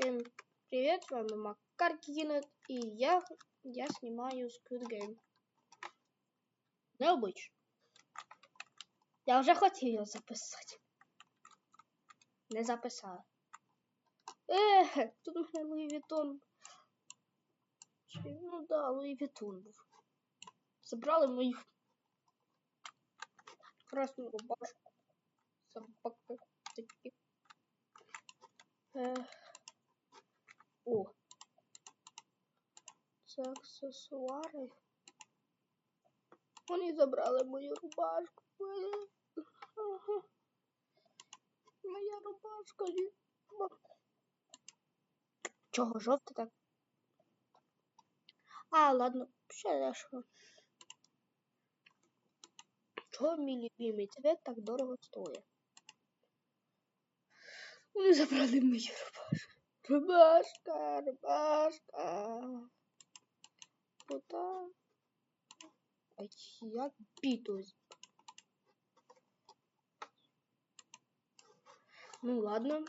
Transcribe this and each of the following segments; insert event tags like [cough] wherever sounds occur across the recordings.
Всем привет, с вами Макар Кинет, и я, я снимаю Squid Game. Необычно. Я вже хотів його записати. Не записала. Ех, тут у мене Луї Вітон. Ну да, Луї Вітон був. Забрали мою красну рубашку. Собаки такі. Ех. О. Це аксесуари. Вони забрали мою рубашку. Ага. Моя рубашка. ні- Чого жовте так? А, ладно, ще дешево. Чого мій любимий цвет так дорого стоїть? Вони забрали мою рубашку. Рубашка, рубашка. Куда? Ай, як бітусь. Ну ладно.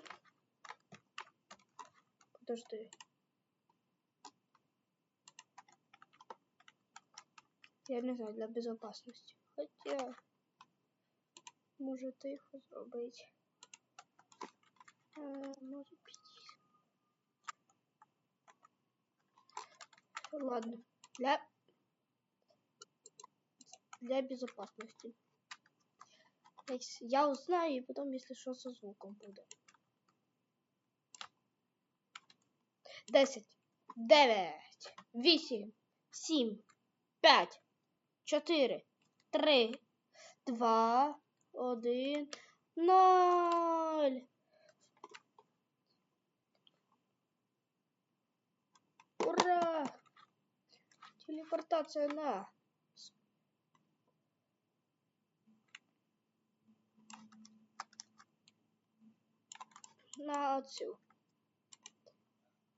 Подожди. Я не знаю, для безопасности. Хотя, может их зробити. А, може піти. Ладно. Для для безопасности. Я узнаю, и потом, если что, со звуком буде. 10, 9, 8, 7, 5, 4, 3, 2, 1, 0. Ура! Телепортация на. На цю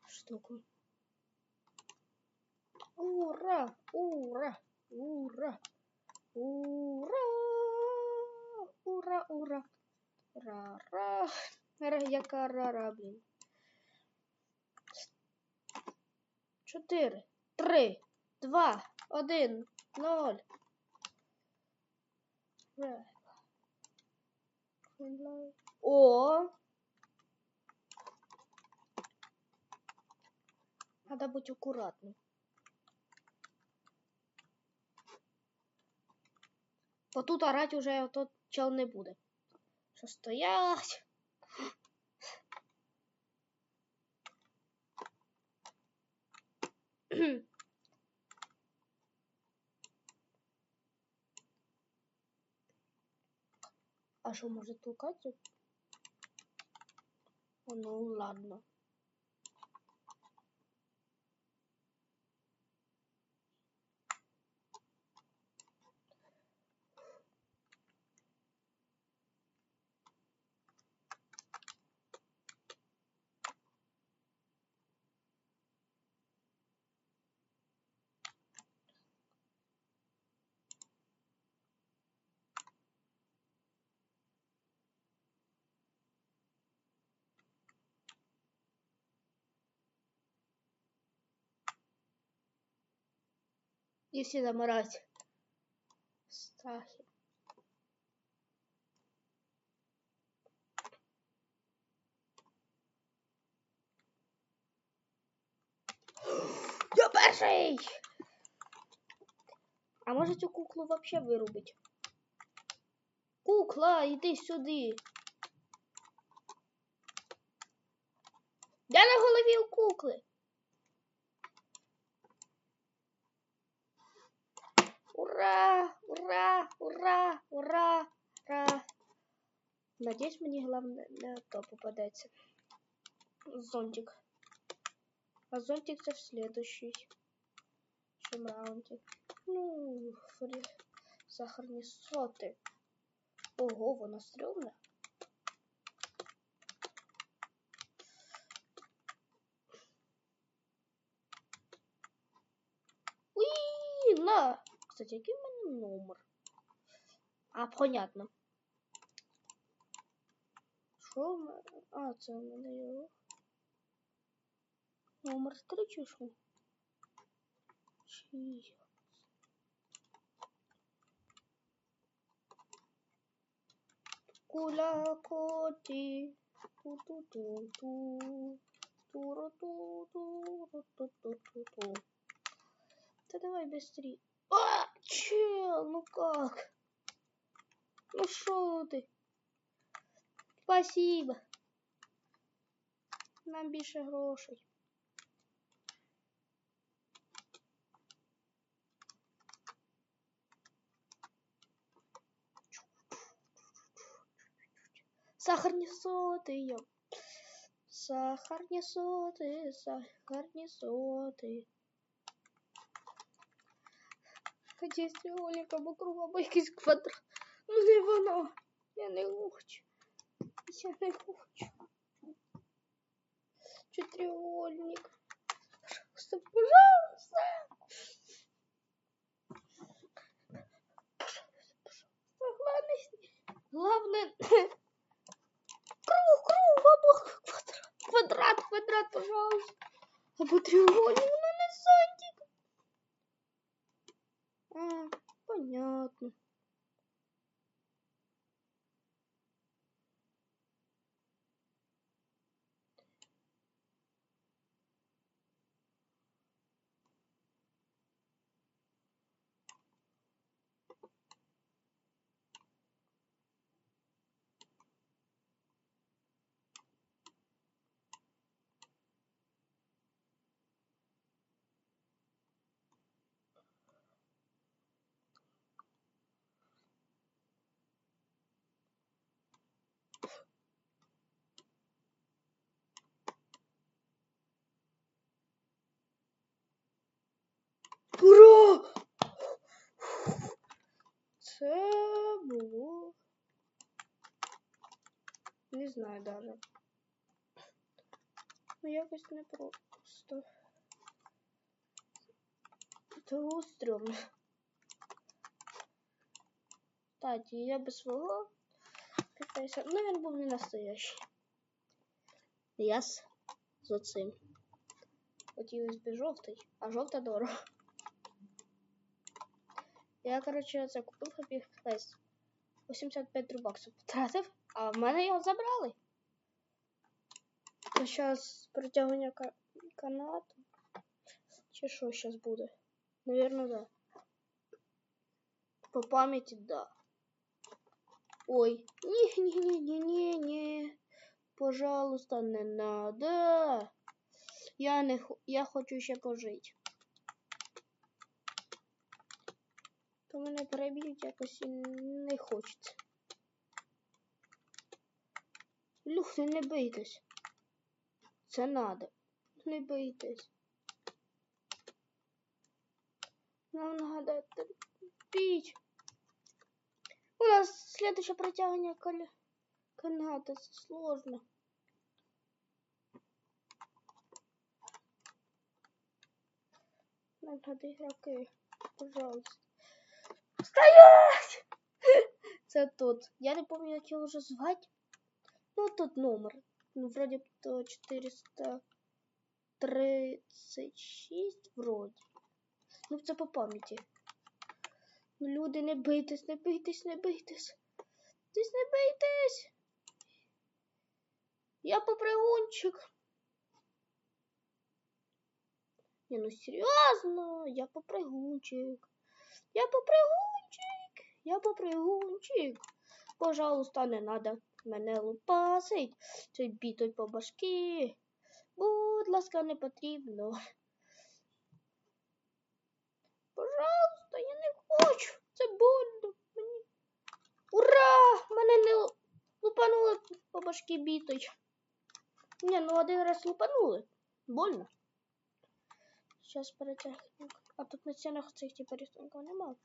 штуку. Ура! Ура! Ура! Ура! Ура! Ура! Ра-ра! Ра, яка рара, блін. Чотири, три, два, один, ноль. О! Надо быть аккуратным. Бо тут орать уже тот чел не буде. Що стоять? [clears throat] А що може толкати? Ну ладно. І всі замирать. Страхи. Я перший! А може цю куклу вообще вирубить? Кукла, іди сюди. Я на голові у кукли. Ура! Ура! Ура! Ура! Ура! Надіюсь, мені головне не то попадеться. Зонтик. А зонтик це в следующий. Чим раунді. Ну, фрі... сахарні соти. Ого, вона стрьомна. Кстати, який номер? А, понятно. Що в? А, це в мене його. Номер три чи що? Чи... Кулакоти. Ту-ту-ту-ту. Туру-ту-ту-ру-ту-ту-ту-ту. Да давай быстрее. А, чел, ну как? Ну шо ты? Спасибо. Нам більше грошей. Сахарні соти, йо. Сахарні соти, сахарні соти. Хотів треугольник або круг, або якийсь квадрат. Ну не воно. Я не хочу. Я не хочу. Че треугольник? Пожалуйста, пожалуйста. Главное, [coughs] круг, круг, або квадрат, квадрат, квадрат, пожалуйста. Або треугольник, Не знаю даже. Ну якось не просто. Це було стрьомно. Кстати, я би свого підписав. Ну він був не настоящий. Я з, з оцим. Хотілося б жовтий, а жовта дорого. Я, короче, це купив Happy Face. 85 рубаксів потратив, а в мене його забрали. То зараз притягування канату. Чи що зараз буде? Наверно, да. По пам'яті, да. Ой, не-не-не-не-не. Пожалуйста, не надо. Я не я хочу ще пожити. То мене переб'ють якось не хочеться. Люх, не бийтесь. Це надо. Не бийтесь. Нам надо терпіть. У нас следующее протягивание кол... каната. Сложно. Нам надо игроки. Пожалуйста. Стоять! [laughs] Це тут. Я не помню, як його вже звати. Ну, тут номер. Ну, вроді то 436, вроді. Ну, це по пам'яті. Ну, люди, не бийтесь, не бийтесь, не бийтесь. Десь не бийтесь. Я попригунчик. Не, ну серйозно, я попригунчик. Я попригунчик, я попригунчик. Пожалуйста, не надо мене лупасить. Цей бітой по башки. Будь ласка, не потрібно. Пожалуйста, я не хочу. Це больно. Мені. Ура! Мене не лу- лупанули по башки бітою. Ні, ну один раз лупанули. Больно. Сейчас перетягнемо. А тут на стінах цих типа рисунків нема.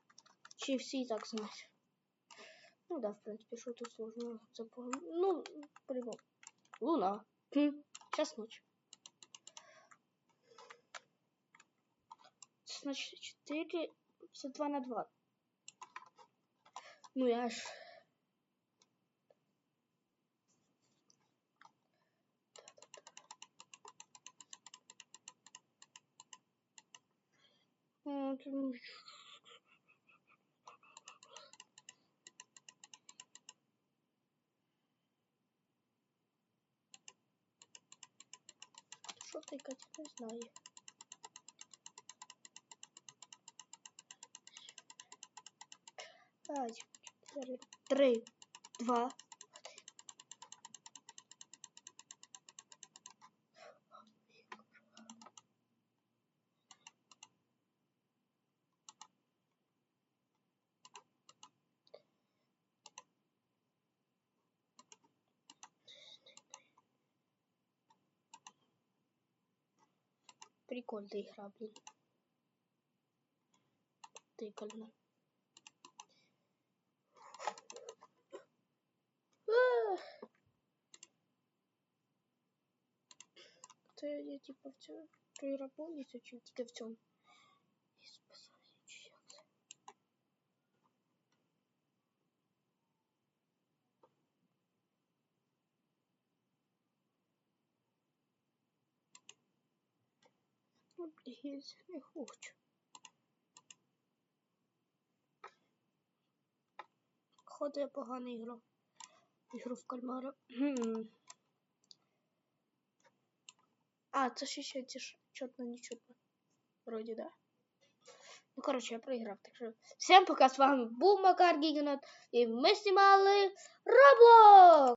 Чи всі так знають? Ну да, в принципе, что тут сложно запомнить. Ну, по-любому. Луна. Хм. Сейчас ночь. Значит, 4, 52 на 2. Ну я ж... М, Що тикати, не знаю. П'ять, чотири, три, два. Прикольная игра, блин. Ах. Це я типа в цьому програ повністю чи тільки в цьому? Ну, не хочу. Ходи, я погано іграв. Ігру в кальмара. А, це ще ще ті ж чутно, не чутно. Вроді, да. Ну, коротше, я проіграв. Так що всім пока, з вами був Макар Гігенот, і ми знімали Роблок!